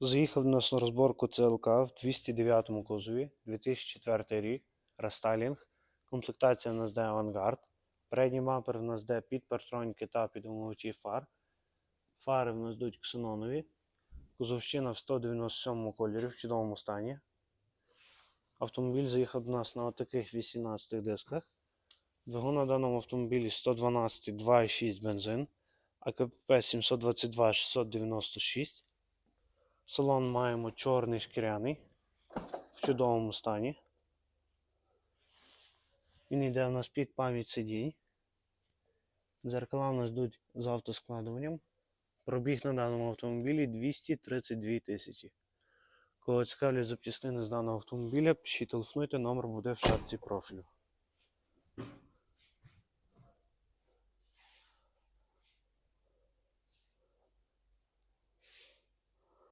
Заїхав на розборку ЦЛК в 209 му кузові, 2004 рік, рестайлінг. Комплектація у нас де авангард. Передній бампер у нас де під партроніки та підумовичі фар. Фари в нас йдуть ксенонові. Кузовщина в 197 кольорі в чудовому стані. Автомобіль заїхав до нас на таких 18 дисках. Двигун на даному автомобілі 112 2,6 бензин, АКП 722 696. Салон маємо чорний шкіряний в чудовому стані. Він йде у нас під пам'ять сидінь. Дзеркала у нас йдуть з автоскладуванням. Пробіг на даному автомобілі 232 тисячі. Кого цікавлять запчастини з даного автомобіля, пишіть телефонуйте, номер буде в шапці профілю.